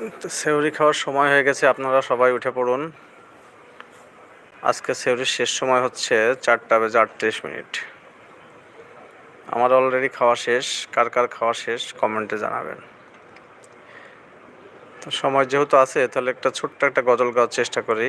তো সেউরি খাওয়ার সময় হয়ে গেছে, আপনারা সবাই উঠে পড়ুন। আজকে সেউরির শেষ সময় হচ্ছে চারটা বেজে আটত্রিশ মিনিট। আমার অলরেডি খাওয়া শেষ, কার কার খাওয়া শেষ কমেন্টে জানাবেন। তো সময় যেহেতু আছে, তাহলে একটা ছোট্ট একটা গজল গাওয়ার চেষ্টা করি।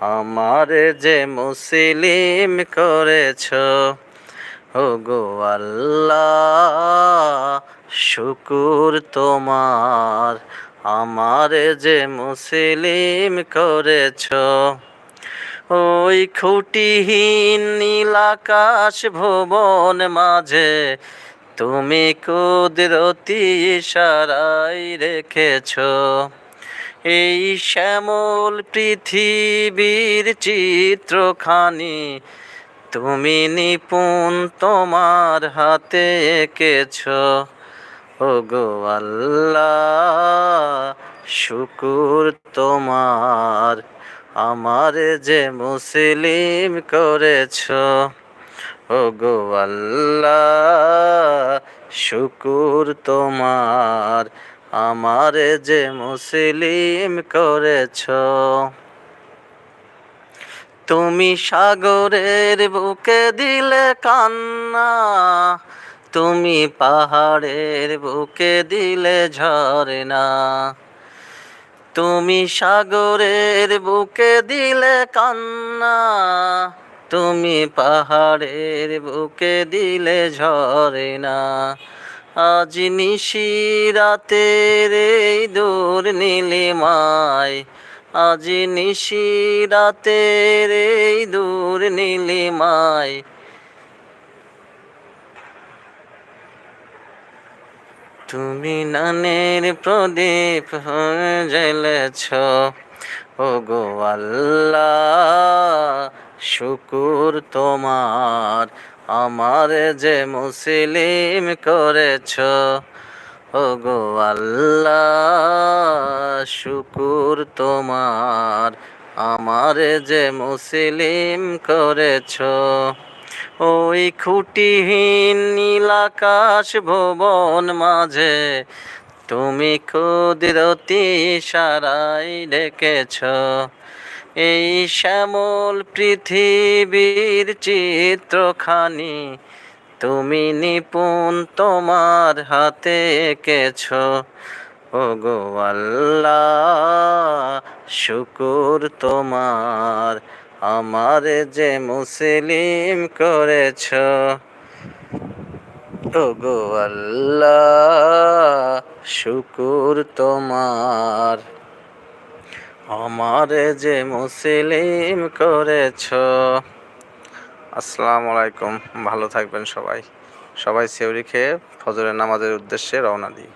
আমার যে মুসলিম করেছ গো আল্লাহ, শুকুর তোমার। আমার যে মুসলিম করেছ, ওই খুঁটিহীন নীলাকাশ ভুবন মাঝে তুমি কুদরতি সারাই রেখেছ। এই শ্যামল পৃথিবীর চিত্রখানি, তুমি নিপুণ তোমার হাতে এঁকেছ। ও গো আল্লাহ, শুকুর তোমার, আমার যে মুসলিম করেছ। ও গো আল্লাহ, শুকুর তোমার আমার যে মুসলিম করেছ, তুমি সাগরের বুকে দিলে কান্না, তুমি পাহাড়ের বুকে দিলে ঝরনা তুমি সাগরের বুকে দিলে কান্না, তুমি পাহাড়ের বুকে দিলে ঝরে না আজ নিশি রাতের এই দূর নীলিমায়, আজ নিশি রাতের এই দূর নীলিমায়। তুমি নানের প্রদীপ জ্বলেছ ও গো আল্লাহ, শুকুর তোমার। আমার যে মুসলিম করেছ ও গো আল্লাহ, শুকুর তোমার। আমার যে মুসলিম করেছ, ওই খুঁটিহীন নীলাকাশ ভুবন মাঝে তুমি কুদরতি সারাই ডেকেছ। এই শ্যামল পৃথিবীর চিত্রখানি, তুমি নিপুণ তোমার হাতে এঁকেছ। ও গো আল্লাহ, শুকুর তোমার, আমার যে মুসলিম করেছ। ও গো আল্লাহ, শুকুর তোমার। আমার যে মুসলিম করেছ। আসসালামু আলাইকুম, ভালো থাকবেন সবাই। সবাই সেউরি খেয়ে ফজরের নামাজের উদ্দেশ্যে রওনা দিই।